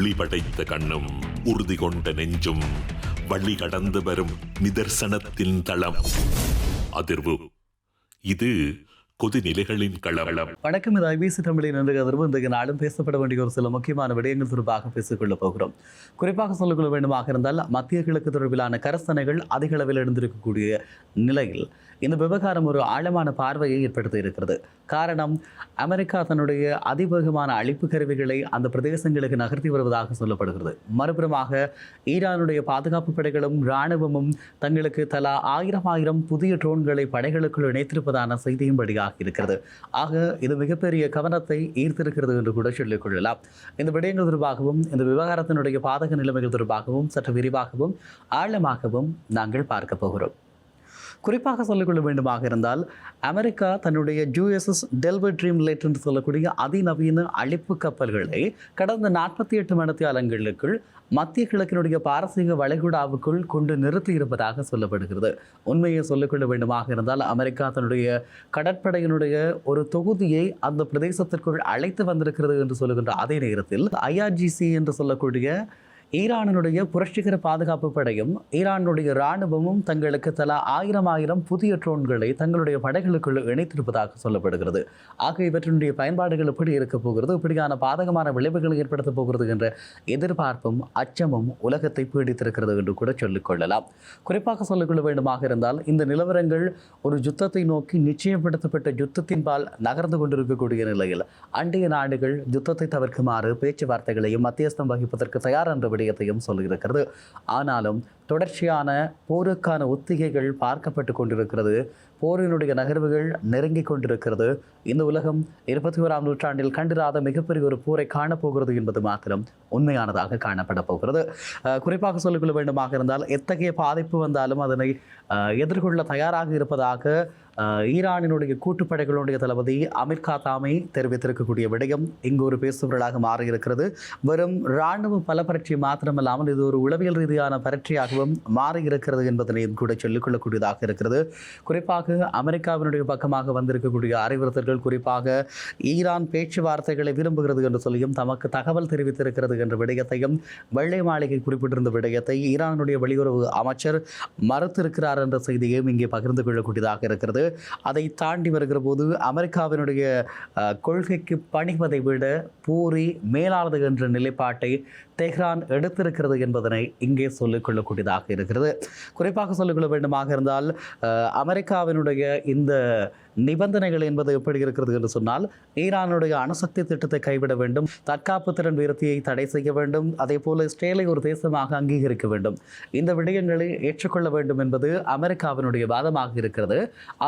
ஒளி படைத்த கண்ணும் உறுதி கொண்ட நெஞ்சும் வழி கடந்து வரும் நிதர்சனத்தின் தளம். அதிர்வு. இது கொதிநிலைகளின் களவளம் வணக்கம் இது ஐபிசி தமிழின் என்ற அதிர்வு. இன்றைக்கு நாளும் பேசப்பட வேண்டிய ஒரு சில முக்கியமான விடயங்கள் தொடர்பாக பேசிக்கொள்ளப் போகிறோம். குறிப்பாக சொல்லிக்கொள்ள வேண்டுமாக இருந்தால் மத்திய கிழக்கு தொடர்பிலான கரசனைகள் அதிக அளவில் எழுந்திருக்கக்கூடிய நிலையில் இந்த விவகாரம் ஒரு ஆழமான பார்வையை ஏற்படுத்தி இருக்கிறது. காரணம் அமெரிக்கா தன்னுடைய அதிவேகமான அழிப்பு கருவிகளை அந்த பிரதேசங்களுக்கு நகர்த்தி வருவதாக சொல்லப்படுகிறது. மறுபுறமாக ஈரானுடைய பாதுகாப்பு படைகளும் இராணுவமும் தங்களுக்கு தலா ஆயிரம் ஆயிரம் புதிய ட்ரோன்களை படைகளுக்குள் இணைத்திருப்பதான செய்தியும் வெளியாகி இருக்கிறது. ஆக இது மிகப்பெரிய கவனத்தை ஈர்த்திருக்கிறது என்று கூட சொல்லிக் கொள்ளலாம். இந்த விடயங்கள் தொடர்பாகவும் இந்த விவகாரத்தினுடைய பாதக நிலைமைகள் தொடர்பாகவும் சற்று விரிவாகவும் ஆழமாகவும் நாங்கள் பார்க்க போகிறோம். குறிப்பாக சொல்லிக்கொள்ள வேண்டுமாக இருந்தால் அமெரிக்கா தன்னுடைய ஜூஎஸ்எஸ் டெல்வர் ட்ரீம் லேட் என்று சொல்லக்கூடிய அதிநவீன அழிப்பு கப்பல்களை கடந்த நாற்பத்தி எட்டு மணித்தியாலங்களுக்குள் மத்திய கிழக்கினுடைய பாரசீக வளைகுடாவுக்குள் கொண்டு நிறுத்தி இருப்பதாக சொல்லப்படுகிறது. உண்மையை சொல்லிக்கொள்ள வேண்டுமாக இருந்தால் அமெரிக்கா தன்னுடைய கடற்படையினுடைய ஒரு தொகுதியை அந்த பிரதேசத்திற்குள் அழைத்து வந்திருக்கிறது என்று சொல்லுகின்ற அதே நேரத்தில் ஐஆர்ஜிசி என்று சொல்லக்கூடிய ஈரானினுடைய புரட்சிகர பாதுகாப்பு படையும் ஈரானுடைய இராணுவமும் தங்களுக்கு தலா ஆயிரம் ஆயிரம் புதிய ட்ரோன்களை தங்களுடைய படைகளுக்குள் இணைத்திருப்பதாக சொல்லப்படுகிறது. ஆக இவற்றினுடைய பயன்பாடுகள் எப்படி இருக்க போகிறது? இப்படியான பாதகமான விளைவுகளை ஏற்படுத்தப் போகிறது என்ற எதிர்பார்ப்பும் அச்சமும் உலகத்தை பீடித்திருக்கிறது என்று கூட சொல்லிக்கொள்ளலாம் குறிப்பாக சொல்லிக்கொள்ள வேண்டுமாக இருந்தால் இந்த நிலவரங்கள் ஒரு யுத்தத்தை நோக்கி நிச்சயப்படுத்தப்பட்ட யுத்தத்தின்பால் நகர்ந்து கொண்டிருக்கக்கூடிய நிலையில் அண்டைய நாடுகள் யுத்தத்தை தவிர்க்குமாறு பேச்சுவார்த்தைகளையும் மத்தியஸ்தம் வகிப்பதற்கு தயார் என்று விடயத்தையும் சொல்லியிருக்கிறது. ஆனாலும் தொடர்ச்சியான போருக்கான ஒத்திகைகள் பார்க்கப்பட்டு கொண்டிருக்கிறது. போரினுடைய நகர்வுகள் நெருங்கிக் கொண்டிருக்கிறது. இந்த உலகம் இருபத்தி ஓராம் நூற்றாண்டில் கண்டிராத மிகப்பெரிய ஒரு போரை காணப்போகிறது என்பது மாத்திரம் உண்மையானதாக காணப்பட போகிறது. குறிப்பாக சொல்லிக்கொள்ள வேண்டுமாக இருந்தால் எத்தகைய பாதிப்பு வந்தாலும் அதனை எதிர்கொள்ள தயாராக இருப்பதாக ஈரானினுடைய கூட்டுப்படைகளுடைய தளபதி அமீர் தாமை தெரிவித்திருக்கக்கூடிய விடயம் இங்கு ஒரு பேசுபொருளாக மாறியிருக்கிறது. வெறும் இராணுவ பல பரட்சி மாத்திரமல்லாமல் இது ஒரு உளவியல் ரீதியான பரட்சியாகவும் மாறியிருக்கிறது என்பதனையும் கூட சொல்லிக்கொள்ளக்கூடியதாக இருக்கிறது. குறிப்பாக அமெரிக்காவினுடைய பக்கமாக வந்திருக்கக்கூடிய அறிவுறுத்தல்கள் குறிப்பாக ஈரான் பேச்சுவார்த்தைகளை விரும்புகிறது என்று சொல்லியும் தமக்கு தகவல் தெரிவித்திருக்கிறது என்ற விடயத்தையும் வெள்ளை மாளிகை குறிப்பிட்டிருந்த விடயத்தை ஈரானுடைய வெளியுறவு அமைச்சர் மறுத்திருக்கிறார் என்ற செய்தியையும் இங்கே பகிர்ந்து கொள்ளக்கூடியதாக இருக்கிறது. அதை தாண்டி வருகிற போது அமெரிக்காவினுடைய கொள்கைக்கு பணிவதை விட பூரி மேலானது என்ற நிலைப்பாட்டை தெஹ்ரான் எடுத்திருக்கிறது என்பதனை இங்கே சொல்லிக் கொள்ளக்கூடியதாக இருக்கிறது. குறிப்பாக சொல்லிக்கொள்ள வேண்டுமாக இருந்தால் அமெரிக்காவினுடைய இந்த நிபந்தனைகள் என்பது எப்படி இருக்கிறது என்று சொன்னால் ஈரானுடைய அணுசக்தி திட்டத்தை கைவிட வேண்டும் தற்காப்பு திறன் விருத்தியை தடை செய்ய வேண்டும் அதே போல இஸ்ரேலை ஒரு தேசமாக அங்கீகரிக்க வேண்டும். இந்த விடயங்களை ஏற்றுக்கொள்ள வேண்டும் என்பது அமெரிக்காவினுடைய வாதமாக இருக்கிறது.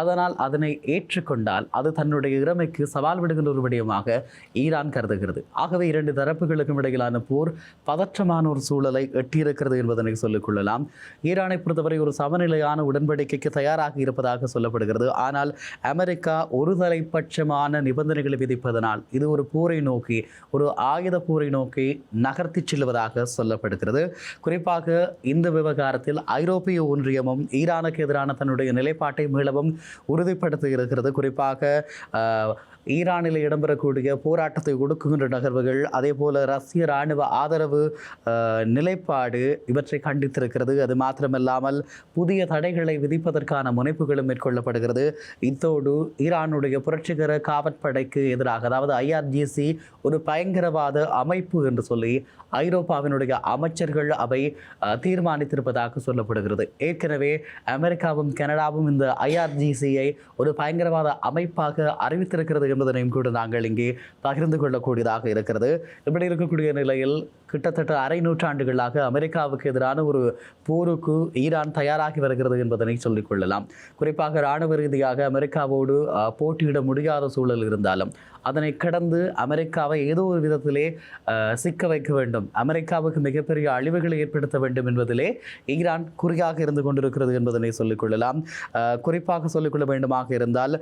அதனால் அதனை ஏற்றுக்கொண்டால் அது தன்னுடைய இறமைக்கு சவால் விடுகின்ற ஒரு விடயமாக ஈரான் கருதுகிறது. ஆகவே இரண்டு தரப்புகளுக்கும் இடையிலான போர் பதற்றமான ஒரு சூழலை எட்டியிருக்கிறது என்பதனை சொல்லிக் கொள்ளலாம். ஈரானை பொறுத்தவரை ஒரு சமநிலையான உடன்படிக்கைக்கு தயாராக இருப்பதாக சொல்லப்படுகிறது. ஆனால் அமெரிக்கா ஒரு தலைப்பட்சமான நிபந்தனைகளை விதிப்பதனால் இது ஒரு போரை நோக்கி ஒரு ஆயுத போரை நோக்கி நகர்த்திச் செல்வதாக சொல்லப்படுகிறது. குறிப்பாக இந்த விவகாரத்தில் ஐரோப்பிய ஒன்றியமும் ஈரானுக்கு எதிரான தன்னுடைய நிலைப்பாட்டை மீளவும் உறுதிப்படுத்தி இருக்கிறது. குறிப்பாக ஈரானில் இடம்பெறக்கூடிய போராட்டத்தை ஒடுக்குகின்ற நகர்வுகள் அதே போல் ரஷ்ய இராணுவ ஆதரவு நிலைப்பாடு இவற்றை கண்டித்திருக்கிறது. அது மாத்திரமல்லாமல் புதிய தடைகளை விதிப்பதற்கான முனைப்புகளும் மேற்கொள்ளப்படுகிறது. இத்தோடு ஈரானுடைய புரட்சிகர காவற்படைக்கு எதிராக அதாவது ஐஆர்ஜிசி ஒரு பயங்கரவாத அமைப்பு என்று சொல்லி ஐரோப்பாவினுடைய அமைச்சர்கள் அவை தீர்மானித்திருப்பதாக சொல்லப்படுகிறது. ஏற்கனவே அமெரிக்காவும் கனடாவும் இந்த ஐஆர்ஜிசியை ஒரு பயங்கரவாத அமைப்பாக அறிவித்திருக்கிறது என்பதனையும் கூட நாங்கள் இங்கே பகிர்ந்து கொள்ளக்கூடியதாக இருக்கிறது. இப்படி இருக்கக்கூடிய நிலையில் கிட்டத்தட்ட அரை நூற்றாண்டுகளாக அமெரிக்காவுக்கு எதிரான ஒரு போருக்கு ஈரான் தயாராகி வருகிறது என்பதனை சொல்லிக் கொள்ளலாம். குறிப்பாக இராணுவ ரீதியாக அமெரிக்காவோடு போட்டியிட முடியாத சூழல் இருந்தாலும் அதனை கடந்து அமெரிக்காவை ஏதோ ஒரு விதத்திலே சிக்க வைக்க வேண்டும். அமெரிக்காவுக்கு மிகப்பெரிய அழிவுகளை ஏற்படுத்த வேண்டும் என்பதிலே ஈரான் குறியாக இருந்து கொண்டிருக்கிறது என்பதனை சொல்லிக் கொள்ளலாம். குறிப்பாக சொல்லிக்கொள்ள வேண்டுமாக இருந்தால்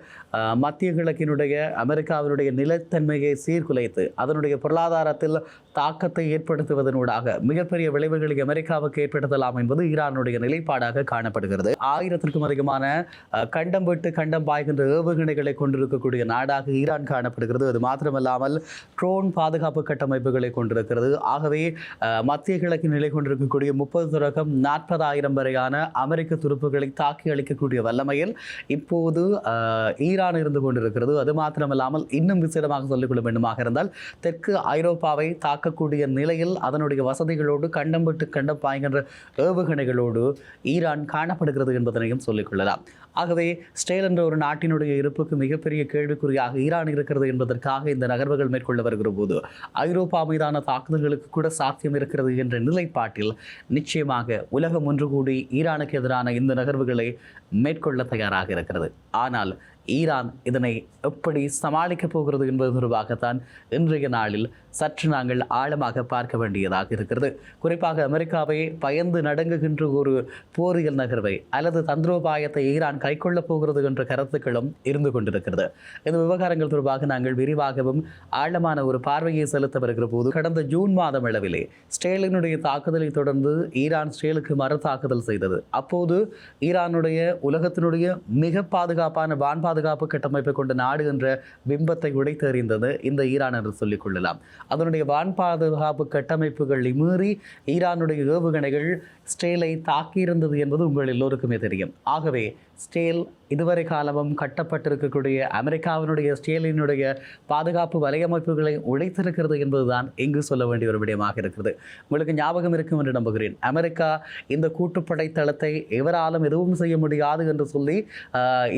மத்திய கிழக்கினுடைய அமெரிக்காவினுடைய நிலைத்தன்மையை சீர்குலைத்து அதனுடைய பொருளாதாரத்தில் தாக்கத்தை ஏற்படுத்துவதனூடாக மிகப்பெரிய விளைவுகளை அமெரிக்காவுக்கு ஏற்படுத்தலாம் என்பது ஈரானுடைய நிலைப்பாடாக காணப்படுகிறது. ஆயிரத்திற்கும் அதிகமான கண்டம் விட்டு கண்டம் பாய்கின்ற பாய்கின்ற ஏவுகணைகளை கொண்டிருக்கக்கூடிய நாடாக ஈரான் காணப்படுகிறது. அது மாத்திரமல்லாமல் ட்ரோன் பாதுகாப்பு கட்டமைப்புகளை கொண்டிருக்கிறது. ஆகவே மத்திய கிழக்கு நிலை கொண்டிருக்கக்கூடிய முப்பது தொடக்கம் நாற்பதாயிரம் வரையான அமெரிக்க துருப்புகளை தாக்கி அளிக்கக்கூடிய வல்லமையில் இப்போது ஈரான் இருந்து கொண்டிருக்கிறது. அது மாத்திரமல்லாமல் இன்னும் விசேடமாக சொல்லிக்கொள்ள வேண்டுமாக இருந்தால் தெற்கு ஐரோப்பாவை தாக்கக்கூடிய நிலையில் அதனுடைய வசதிகளோடு கண்டம் விட்டு கண்டம் பாய்கின்ற ஏவுகணைகளோடு ஈரான் காணப்படுகிறது என்பதனையும் சொல்லிக்கொள்ளலாம். ஆகவே ஸ்டேல் என்ற ஒரு நாட்டினுடைய இருப்புக்கு மிகப்பெரிய கேள்விக்குறியாக ஈரான் இருக்கிறது என்பதற்காக இந்த நகர்வுகள் மேற்கொள்ள வருகிற போது ஐரோப்பா மீதான தாக்குதல்களுக்கு கூட சாத்தியம் இருக்கிறது என்ற நிலைப்பாட்டில் நிச்சயமாக உலகம் ஒன்று கூடி ஈரானுக்கு எதிரான இந்த நகர்வுகளை மேற்கொள்ள தயாராக இருக்கிறது. ஆனால் ஈரான் இதனை எப்படி சமாளிக்கப் போகிறது என்பது தொடர்பாகத்தான் இன்றைய நாளில் சற்று நாங்கள் ஆழமாக பார்க்க வேண்டியதாக இருக்கிறது. குறிப்பாக அமெரிக்காவை பயந்து நடுங்குகின்ற ஒரு போரியல் நகர்வை அல்லது தந்திரோபாயத்தை ஈரான் கைக்கொள்ளப் போகிறது என்ற கருத்துக்களும் இருந்து கொண்டிருக்கிறது. இந்த விவகாரங்கள் தொடர்பாக நாங்கள் விரிவாகவும் ஆழமான ஒரு பார்வையை செலுத்த வருகிற போது கடந்த ஜூன் மாதம் அளவிலே ஸ்டேலினுடைய தாக்குதலை தொடர்ந்து ஈரான் ஸ்டேலுக்கு மறு தாக்குதல் செய்தது. அப்போது ஈரானுடைய உலகத்தினுடைய மிக பாதுகாப்பான வான் பாதுகாப்பு கட்டமைப்பை கொண்ட நாடு என்ற பிம்பத்தை உடைத்தெறிந்தது இந்த ஈரான் என்று சொல்லிக் கொள்ளலாம். அதனுடைய வான் பாதுகாப்பு கட்டமைப்புகளை மீறி ஈரானுடைய ஏவுகணைகள் ஸ்டேலை தாக்கியிருந்தது என்பது உங்கள் எல்லோருக்குமே தெரியும். ஆகவே ஸ்டேல் இதுவரை காலமும் கட்டப்பட்டிருக்கக்கூடிய அமெரிக்காவினுடைய ஸ்டேலினுடைய பாதுகாப்பு வலையமைப்புகளை உழைத்திருக்கிறது என்பதுதான் இங்கு சொல்ல வேண்டிய ஒரு விடயமாக இருக்கிறது. உங்களுக்கு ஞாபகம் இருக்கும் என்று நம்புகிறேன். அமெரிக்கா இந்த கூட்டுப்படை தளத்தை எவராலும் எதுவும் செய்ய முடியாது என்று சொல்லி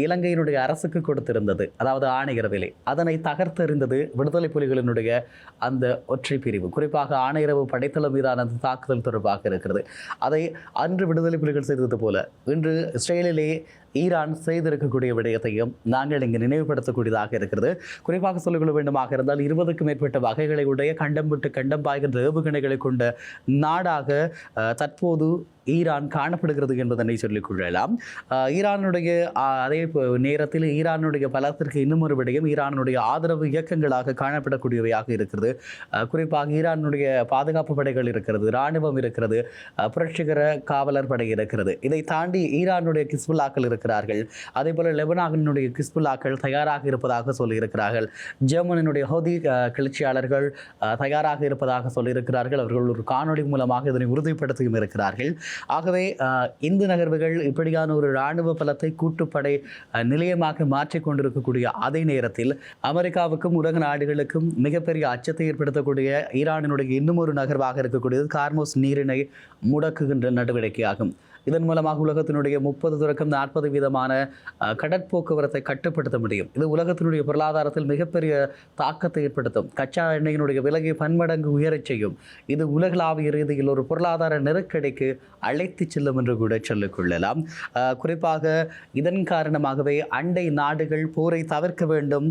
இலங்கையினுடைய அரசுக்கு கொடுத்திருந்தது. அதாவது ஆணையரவிலே அதனை தகர்த்தெறிந்தது விடுதலை புலிகளினுடைய அந்த ஒற்றை பிரிவு. குறிப்பாக ஆணையரவு படைத்தளம் மீதான அந்த தாக்குதல் தொடர்பாக இருக்கிறது. அதை அன்று விடுதலை புலிகள் செய்தது போல இன்று இஸ்ரேலிலே ஈரான் செய்திருக்கக்கூடிய விடயத்தையும் நாங்கள் இங்கு நினைவுபடுத்தக்கூடியதாக இருக்கிறது. குறிப்பாக சொல்லிக்கொள்ள வேண்டுமாக இருந்தால் இருபதுக்கும் மேற்பட்ட வகைகளை உடைய கண்டம் விட்டு கண்டம் பாய்கின்ற ஏவுகணைகளை கொண்ட நாடாக தற்போது ஈரான் காணப்படுகிறது என்பதனை சொல்லிக் கொள்ளலாம். ஈரானுடைய அதே போ- நேரத்தில் ஈரானுடைய பலத்திற்கு இன்னும் ஒரு விடயம் ஈரானுடைய ஆதரவு இயக்கங்களாக காணப்படக்கூடியவையாக இருக்கிறது. குறிப்பாக ஈரானுடைய பாதுகாப்பு படைகள் இருக்கிறது இராணுவம் இருக்கிறது புரட்சிகர காவலர் படை இருக்கிறது. இதை தாண்டி ஈரானுடைய கிஸ்புல்லாக்கள் இருக்கிறார்கள். அதே போல லெபனானினுடைய கிஸ்புல்லாக்கள் தயாராக இருப்பதாக சொல்லியிருக்கிறார்கள். ஜெர்மனினுடைய ஹோதி கிளர்ச்சியாளர்கள் தயாராக இருப்பதாக சொல்லியிருக்கிறார்கள். அவர்கள் ஒரு காணொளி மூலமாக இதனை உறுதிப்படுத்தியும் இருக்கிறார்கள். ஆகவே இந்து இந்த நகர்வுகள் இப்படியான ஒரு இராணுவ பலத்தை கூட்டுப்படை நிலையமாக மாற்றிக்கொண்டிருக்கக்கூடிய அதே நேரத்தில் அமெரிக்காவுக்கும் உலக நாடுகளுக்கும் மிகப்பெரிய அச்சத்தை ஏற்படுத்தக்கூடிய ஈரானினுடைய இன்னும் ஒரு நகர்வாக இருக்கக்கூடியது கார்மோஸ் நீரினை முடக்குகின்ற நடவடிக்கையாகும். இதன் மூலமாக உலகத்தினுடைய முப்பது தொடக்கம் நாற்பது வீதமான கடற்போக்குவரத்தை கட்டுப்படுத்த முடியும். இது உலகத்தினுடைய பொருளாதாரத்தில் மிகப்பெரிய தாக்கத்தை ஏற்படுத்தும். கச்சா எண்ணெயினுடைய விலையை பன்மடங்கு உயரச் செய்யும். இது உலகளாவிய ரீதியில் ஒரு பொருளாதார நெருக்கடிக்கு அழைத்துச் செல்லும் என்று கூட சொல்லிக் கொள்ளலாம். குறிப்பாக இதன் காரணமாகவே அண்டை நாடுகள் போரை தவிர்க்க வேண்டும்.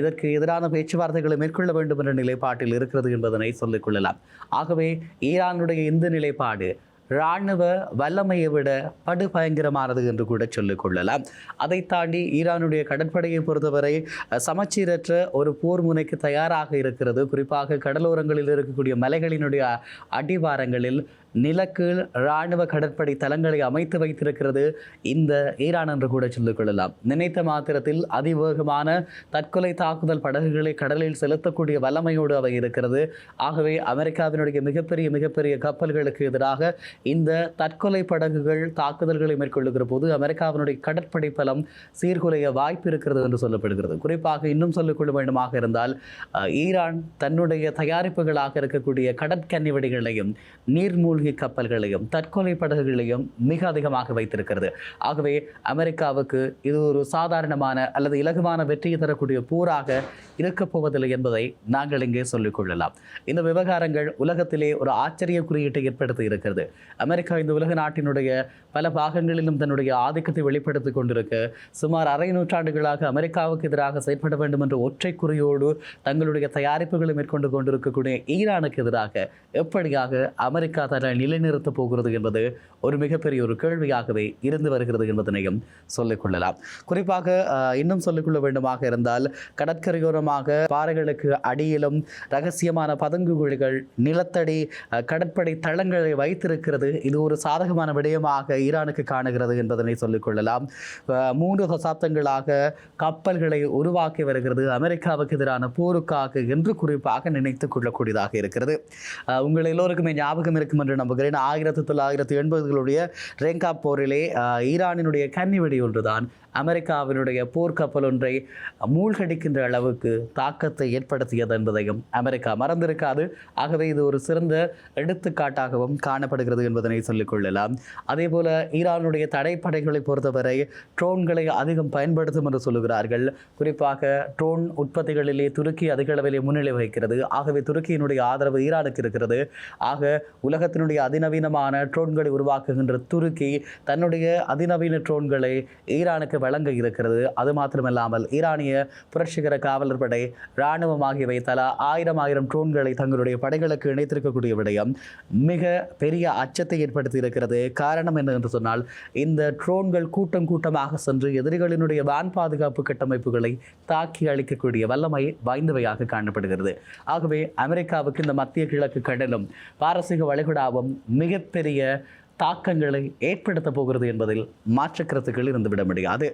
இதற்கு எதிரான பேச்சுவார்த்தைகளை மேற்கொள்ள வேண்டும் என்ற நிலைப்பாட்டில் இருக்கிறது என்பதனை சொல்லிக்கொள்ளலாம் ஆகவே ஈரானுடைய இந்த நிலைப்பாடு இராணுவ வல்லமையை விட படு பயங்கரமானது என்று கூட சொல்லிக்கொள்ளலாம் அதை தாண்டி ஈரானுடைய கடற்படையை பொறுத்தவரை சமச்சீரற்ற ஒரு போர் முனைக்கு தயாராக இருக்கிறது. குறிப்பாக கடலோரங்களில் இருக்கக்கூடிய மலைகளினுடைய அடிவாரங்களில் நிலக்கீழ் இராணுவ கடற்படை தளங்களை அமைத்து வைத்திருக்கிறது இந்த ஈரான் என்று கூட சொல்லிக் கொள்ளலாம். நினைத்த மாத்திரத்தில் அதிவேகமான தற்கொலை தாக்குதல் படகுகளை கடலில் செலுத்தக்கூடிய வல்லமையோடு அவை இருக்கிறது. ஆகவே அமெரிக்காவினுடைய மிகப்பெரிய மிகப்பெரிய கப்பல்களுக்கு எதிராக இந்த தற்கொலை படகுகள் தாக்குதல்களை மேற்கொள்ளுகிற போது அமெரிக்காவினுடைய கடற்படை பலம் சீர்குலைய வாய்ப்பு இருக்கிறது என்று சொல்லப்படுகிறது. குறிப்பாக இன்னும் சொல்லிக்கொள்ள வேண்டுமாக இருந்தால் ஈரான் தன்னுடைய தயாரிப்புகளாக இருக்கக்கூடிய கடற்கன்னி வெடிகளையும் மூழ்கி கப்பல்களையும் தற்கொலை படகுகளையும் மிக அதிகமாக வைத்திருக்கிறது. ஆகவே அமெரிக்காவுக்கு இது ஒரு சாதாரணமான அல்லது இலகுவான வெற்றியை தரக்கூடிய போராக இருக்கப் போவதில்லை என்பதை நாங்கள் இங்கே சொல்லிக்கொள்ளலாம் இந்த விவகாரங்கள் உலகத்திலே ஒரு ஆச்சரிய குறியீட்டை ஏற்படுத்தி இருக்கிறது. அமெரிக்கா இந்த உலக நாட்டினுடைய பல பாகங்களிலும் தன்னுடைய ஆதிக்கத்தை வெளிப்படுத்திக் கொண்டிருக்க. சுமார் அரை நூற்றாண்டுகளாக அமெரிக்காவுக்கு எதிராக செயற்பட வேண்டும் என்ற ஒற்றை குறியோடு தங்களுடைய தயாரிப்புகளை மேற்கொண்டு கொண்டிருக்கக்கூடிய ஈரானுக்கு எதிராக எப்படியாக அமெரிக்கா தர எவ்வாறு நிலைநிறுத்தப் போகிறது என்பது ஒரு மிகப்பெரிய ஒரு கேள்வியாகவே இருந்து வருகிறது என்பதனையும் சொல்லிக்கொள்ளலாம். குறிப்பாக இன்னும் சொல்லிக்கொள்ள வேண்டுமாக இருந்தால் கடற்கரையோரமாக பாறைகளுக்கு அடியிலும் ரகசியமான பதுங்கு குழிகள் நிலத்தடி கடற்படை தளங்களை வைத்திருக்கிறது. இது ஒரு சாதகமான விடயமாக ஈரானுக்கு காணுகிறது என்பதனை சொல்லிக்கொள்ளலாம். மூன்று தசாப்தங்களாக கப்பல்களை உருவாக்கி வருகிறது. அமெரிக்காவுக்கு எதிரான போருக்காக என்று குறிப்பாக நினைத்துக் கொள்ளக்கூடியதாக இருக்கிறது. உங்கள் எல்லோருக்குமே ஞாபகம் இருக்கும் என்று நம்புகிறேன். ஆயிரத்தி தொள்ளாயிரத்தி எண்பதுகளுடைய ரேங்கா போரிலே ஈரானினுடைய ஈரானினுடைய கன்னிவெடி ஒன்றுதான். அமெரிக்காவினுடைய போர்க்கப்பல் ஒன்றை மூழ்கடிக்கின்ற அளவுக்கு தாக்கத்தை ஏற்படுத்தியது என்பதையும் அமெரிக்கா மறந்திருக்காது. ஆகவே இது ஒரு சிறந்த எடுத்துக்காட்டாகவும் காணப்படுகிறது என்பதனை சொல்லிக் கொள்ளலாம். அதே போல ஈரானுடைய தடைப்படைகளை பொறுத்தவரை ட்ரோன்களை அதிகம் பயன்படுத்தும் என்று சொல்லுகிறார்கள். குறிப்பாக ட்ரோன் உற்பத்திகளிலே துருக்கி அதிக அளவிலே முன்னிலை வகிக்கிறது. ஆகவே துருக்கியினுடைய ஆதரவு ஈரானுக்கு இருக்கிறது. ஆக உலகத்தினுடைய அதிநவீனமான ட்ரோன்களை உருவாக்குகின்ற துருக்கி தன்னுடைய அதிநவீன ட்ரோன்களை ஈரானுக்கு வழங்க இருக்கிறது. அது மாத்திரமல்லாமல் ஈரானிய புரட்சிகர காவலர் படை இராணுவம் ஆகியவை தலா ஆயிரம் ஆயிரம் ட்ரோன்களை தங்களுடைய படைகளுக்கு இணைத்திருக்கக்கூடிய விடயம். மிக பெரிய அச்சத்தை ஏற்படுத்தி இருக்கிறது. காரணம் என்ன என்று சொன்னால் இந்த ட்ரோன்கள் கூட்டம் கூட்டமாக சென்று எதிரிகளினுடைய வான் பாதுகாப்பு கட்டமைப்புகளை தாக்கி அளிக்கக்கூடிய வல்லமை வாய்ந்தவையாக காணப்படுகிறது. ஆகவே அமெரிக்காவுக்கு இந்த மத்திய கிழக்கு கடலும் பாரசீக வளைகுடாவும் மிகப்பெரிய தாக்கங்களை ஏற்படுத்த போகிறது என்பதில் மாற்று கருத்துக்கள் இருந்துவிட முடியாது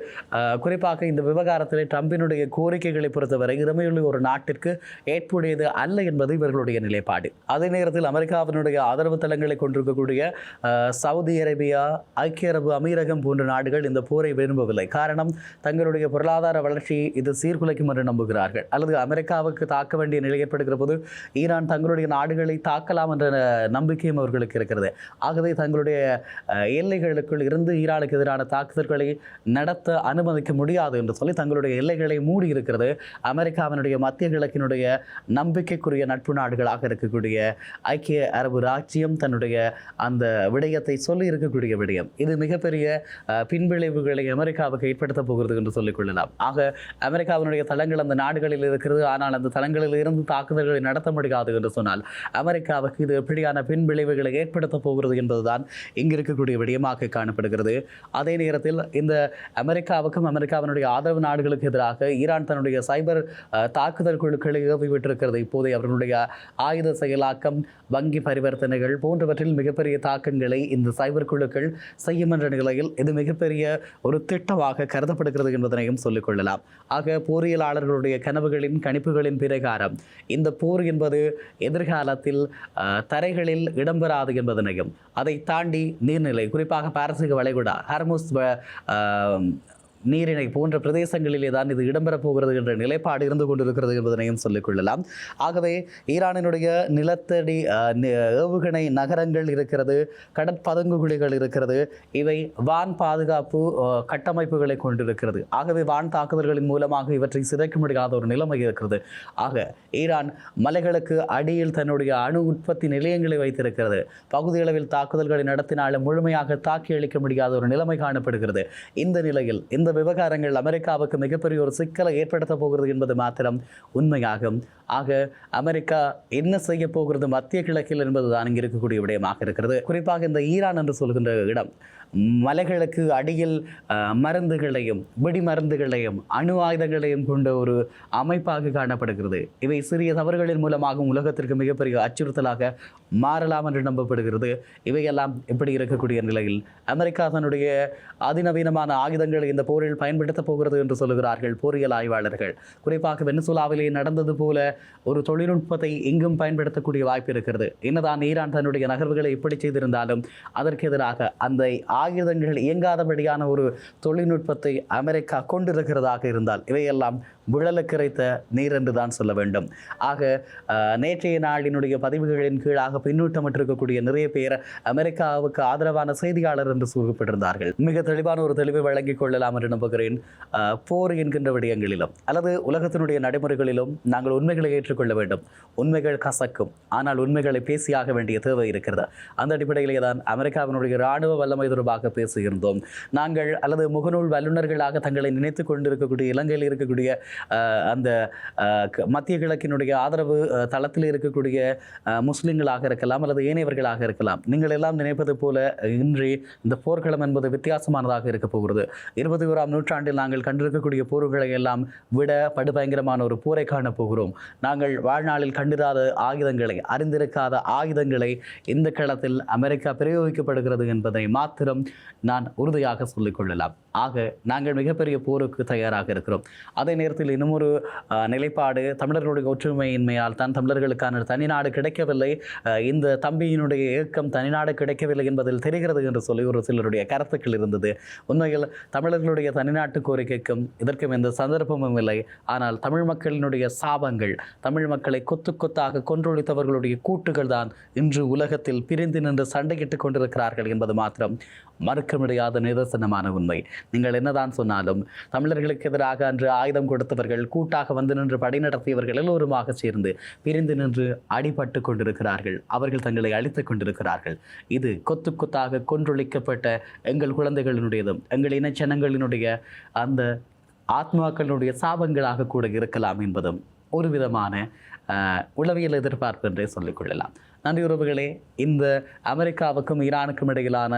குறிப்பாக இந்த விவகாரத்தில் ட்ரம்பினுடைய கோரிக்கைகளை பொறுத்தவரை இறமையுள்ள ஒரு நாட்டிற்கு ஏற்புடையது அல்ல என்பது இவர்களுடைய நிலைப்பாடு. அதே நேரத்தில் அமெரிக்காவினுடைய ஆதரவு தளங்களை கொண்டிருக்கக்கூடிய சவுதி அரேபியா ஐக்கிய அரபு அமீரகம் போன்ற நாடுகள் இந்த போரை விரும்பவில்லை. காரணம் தங்களுடைய பொருளாதார வளர்ச்சி இது சீர்குலைக்கும் என்று நம்புகிறார்கள். அல்லது அமெரிக்காவுக்கு தாக்க வேண்டிய நிலை ஏற்படுகிற போது ஈரான் தங்களுடைய நாடுகளை தாக்கலாம் என்ற நம்பிக்கையும் அவர்களுக்கு இருக்கிறது. ஆகவே தங்களுடைய எல்லைகளுக்குள் இருந்து ஈரானுக்கு எதிரான தாக்குதல்களை நடத்த அனுமதிக்க முடியாது என்று சொல்லி தங்களுடைய எல்லைகளை மூடி இருக்கிறது. அமெரிக்காவினுடைய மத்திய கிழக்கினுடைய நம்பிக்கைக்குரிய நட்பு நாடுகளாக இருக்கக்கூடிய ஐக்கிய அரபு ராஜ்யம் தன்னுடைய அந்த விடயத்தை சொல்லி இருக்கக்கூடிய விடயம். இது மிகப்பெரிய பின்விளைவுகளை அமெரிக்காவுக்கு ஏற்படுத்த போகிறது என்று சொல்லிக் கொள்ளலாம். ஆக அமெரிக்காவினுடைய தளங்கள் அந்த நாடுகளில் இருக்கிறது. ஆனால் அந்த தளங்களில் இருந்து தாக்குதல்களை நடத்த முடியாது என்று சொன்னால் அமெரிக்காவுக்கு இது எப்படியான பின்விளைவுகளை ஏற்படுத்த போகிறது என்பதுதான் இங்கு இருக்கக்கூடிய விடயமாக காணப்படுகிறது. அதே நேரத்தில் இந்த அமெரிக்காவுக்கும் அமெரிக்காவினுடைய ஆதரவு நாடுகளுக்கு எதிராக ஈரான் தன்னுடைய சைபர் தாக்குதல் குழுக்களை ஏவிவிட்டிருக்கிறது இப்போதைய அவர்களுடைய ஆயுத செயலாக்கம் வங்கி பரிவர்த்தனைகள் போன்றவற்றில் மிகப்பெரிய தாக்கங்களை இந்த சைபர் குழுக்கள் செய்யும் என்ற நிலையில் இது மிகப்பெரிய ஒரு திட்டமாக கருதப்படுகிறது என்பதனையும் சொல்லிக் கொள்ளலாம். ஆக போரியலாளர்களுடைய கனவுகளின் கணிப்புகளின் பிரகாரம் இந்த போர் என்பது எதிர்காலத்தில் தரைகளில் இடம்பெறாது என்பதனையும் அதை தாண்டி நீர்நிலை குறிப்பாக பாரசீக வளைகுடா ஹர்முஸ் நீரிணை போன்ற பிரதேசங்களிலே தான் இது இடம்பெறப் போகிறது என்ற நிலைப்பாடு இருந்து கொண்டிருக்கிறது என்பதனையும் சொல்லிக் கொள்ளலாம். ஆகவே ஈரானினுடைய நிலத்தடி ஏவுகணை நகரங்கள் இருக்கிறது கடற்பதுங்குகுழிகள் இருக்கிறது இவை வான் பாதுகாப்பு கட்டமைப்புகளை கொண்டிருக்கிறது. ஆகவே வான் தாக்குதல்களின் மூலமாக இவற்றை சிதைக்க முடியாத ஒரு நிலைமை இருக்கிறது. ஆக ஈரான் மலைகளுக்கு அடியில் தன்னுடைய அணு உற்பத்தி நிலையங்களை வைத்திருக்கிறது. பகுதியளவில் தாக்குதல்களை நடத்தினாலும் முழுமையாக தாக்கி அளிக்க முடியாத ஒரு நிலைமை காணப்படுகிறது. இந்த நிலையில் இந்த விவகாரங்கள் அமெரிக்காவுக்கு மிகப்பெரிய ஒரு சிக்கலை ஏற்படுத்த போகிறது என்பது மாத்திரம் உண்மையாகும். ஆக அமெரிக்கா என்ன செய்ய போகிறது மத்திய கிழக்கில் என்பதுதான் இங்கே இருக்கக்கூடிய விடயமாக இருக்கிறது. குறிப்பாக இந்த ஈரான் என்று சொல்கின்ற இடம். மலைகளுக்கு அடியில் மருந்துகளையும் வெடி மருந்துகளையும் அணு ஆயுதங்களையும் கொண்ட ஒரு அமைப்பாக காணப்படுகிறது. இவை சிறிய தவறுகளின் மூலமாகவும் உலகத்திற்கு மிகப்பெரிய அச்சுறுத்தலாக மாறலாம் என்று நம்பப்படுகிறது. இவையெல்லாம் இப்படி இருக்கக்கூடிய நிலையில் அமெரிக்கா தன்னுடைய அதிநவீனமான ஆயுதங்களை இந்த போரில் பயன்படுத்தப் போகிறது என்று சொல்லுகிறார்கள் போரியல் ஆய்வாளர்கள். குறிப்பாக வெனிசுலாவிலே நடந்தது போல ஒரு தொழில்நுட்பத்தை இங்கும் பயன்படுத்தக்கூடிய வாய்ப்பு இருக்கிறது. என்னதான் ஈரான் தன்னுடைய நகர்வுகளை இப்படி செய்திருந்தாலும் அதற்கு எதிராக அந்த ஆயுதங்கள் இயங்காதபடியான ஒரு தொழில்நுட்பத்தை அமெரிக்கா கொண்டிருக்கிறதாக இருந்தால் இவையெல்லாம் விழலுக்கிறைத்த நீர் என்று தான் சொல்ல வேண்டும். ஆக நேற்றைய நாளினுடைய பதிவுகளின் கீழாக பின்னூட்டமிட்டிருக்கக்கூடிய நிறைய பேர் அமெரிக்காவுக்கு ஆதரவான செய்தியாளர் என்று சூழப்பட்டிருந்தார்கள் மிக தெளிவான ஒரு தெளிவை வழங்கிக் கொள்ளலாம் என்று நம்புகிறேன். போர் என்கின்ற விடயங்களிலும் அல்லது உலகத்தினுடைய நடைமுறைகளிலும் நாங்கள் உண்மைகளை ஏற்றுக்கொள்ள வேண்டும். உண்மைகள் கசக்கும் ஆனால் உண்மைகளை பேசியாக வேண்டிய தேவை இருக்கிறது. அந்த அடிப்படையிலே தான் அமெரிக்காவினுடைய இராணுவ வல்லமை தொடர்பாக பேசுகின்றோம் நாங்கள் அல்லது முகநூல் வல்லுநர்களாக தங்களை நினைத்துக் கொண்டிருக்கக்கூடிய இலங்கையில் இருக்கக்கூடிய அந்த மத்திய கிழக்கினுடைய ஆதரவு தளத்தில் இருக்கக்கூடிய முஸ்லீம்களாக இருக்கலாம் அல்லது ஏனையவர்களாக இருக்கலாம். நீங்கள் எல்லாம் நினைப்பது போல இன்றி இந்த போர்க்களம் என்பது வித்தியாசமானதாக இருக்க போகிறது. இருபத்தி ஓராம் நூற்றாண்டில் நாங்கள் கண்டிருக்கக்கூடிய போர்களை எல்லாம் விட படுபயங்கரமான ஒரு போரை காணப் போகிறோம். நாங்கள் வாழ்நாளில் கண்டிராத ஆயுதங்களை அறிந்திருக்காத ஆயுதங்களை இந்த களத்தில் அமெரிக்கா பிரயோகிக்கப்படுகிறது என்பதை மாத்திரம் நான் உறுதியாக சொல்லிக் கொள்ளலாம். ஆக நாங்கள் மிகப்பெரிய போருக்கு தயாராக இருக்கிறோம். அதே நேரத்தில் இன்னும் ஒரு நிலைப்பாடு தமிழர்களுடைய ஒற்றுமையின்மையால் தான் தமிழர்களுக்கான தனிநாடு கிடைக்கவில்லை. இந்த தம்பியினுடைய இயக்கம் தனிநாடு கிடைக்கவில்லை என்பதில் தெரிகிறது என்று சொல்லி ஒரு சிலருடைய கருத்துக்கள் இருந்தது. உண்மையில் தமிழர்களுடைய தனிநாட்டு கோரிக்கைக்கும் இதற்கும் எந்த சந்தர்ப்பமும் இல்லை. ஆனால் தமிழ் மக்களினுடைய சாபங்கள் தமிழ் மக்களை கொத்து கொத்தாக கொன்றொழித்தவர்களுடைய கூட்டுகள் தான் இன்று உலகத்தில் பிரிந்து நின்று சண்டையிட்டுக் கொண்டிருக்கிறார்கள் என்பது மாத்திரம் மறுக்க முடியாத நிதர்சனமான உண்மை. நீங்கள் என்னதான் சொன்னாலும் தமிழர்களுக்கு எதிராக அன்று ஆயுதம் கொடுத்தவர்கள் கூட்டாக வந்து நின்று படை நடத்தியவர்கள் எல்லோருமாக சேர்ந்து பிரிந்து நின்று அடிபட்டு கொண்டிருக்கிறார்கள். அவர்கள் தங்களை அழித்துக் கொண்டிருக்கிறார்கள். இது கொத்து கொத்தாக கொன்றொழிக்கப்பட்ட எங்கள் குழந்தைகளினுடையதும் எங்கள் இனச்சனங்களினுடைய அந்த ஆத்மாக்களுடைய சாபங்களாக கூட இருக்கலாம் என்பதும் ஒரு விதமான உளவியல் எதிர்பார்ப்பு என்றே சொல்லிக்கொள்ளலாம் நன்றி உறவுகளே. இந்த அமெரிக்காவுக்கும் ஈரானுக்கும் இடையிலான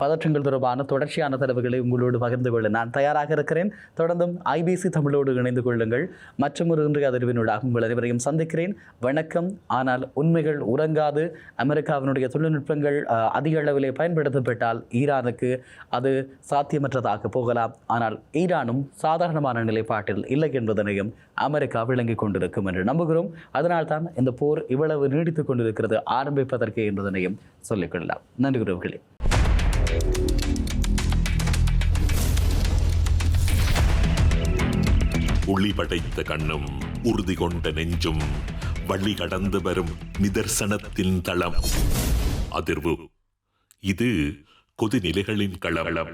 பதற்றங்கள் தொடர்பான தொடர்ச்சியான தரவுகளை உங்களோடு பகிர்ந்து கொள்ள நான் தயாராக இருக்கிறேன். தொடர்ந்தும் ஐபிசி தமிழோடு இணைந்து கொள்ளுங்கள். மற்றும் ஒரு இன்றைய அதிர்வினூடாக உங்கள் அனைவரையும் சந்திக்கிறேன். வணக்கம். ஆனால் உண்மைகள் உறங்காது. அமெரிக்காவினுடைய தொழில்நுட்பங்கள் அதிக அளவிலே பயன்படுத்தப்பட்டால் ஈரானுக்கு அது சாத்தியமற்றதாக போகலாம். ஆனால் ஈரானும் சாதாரணமான நிலைப்பாட்டில் இல்லை என்பதனையும் அமெரிக்கா விளங்கிக் கொண்டிருக்கும் என்று நம்புகிறோம். அதனால்தான் இந்த போர் இவ்வளவு நீடித்துக் கொண்டிருக்கிறது. ஆரம்பிப்பதற்கு என்பதனையும் சொல்லிக்கொள்ளலாம் நன்றி உறவுகளே. ஒளி படைத்த கண்ணும் உறுதி கொண்ட நெஞ்சும் வழி கடந்து வரும் நிதர்சனத்தின் தளம். அதிர்வு. இது கொதிநிலைகளின் களவளம்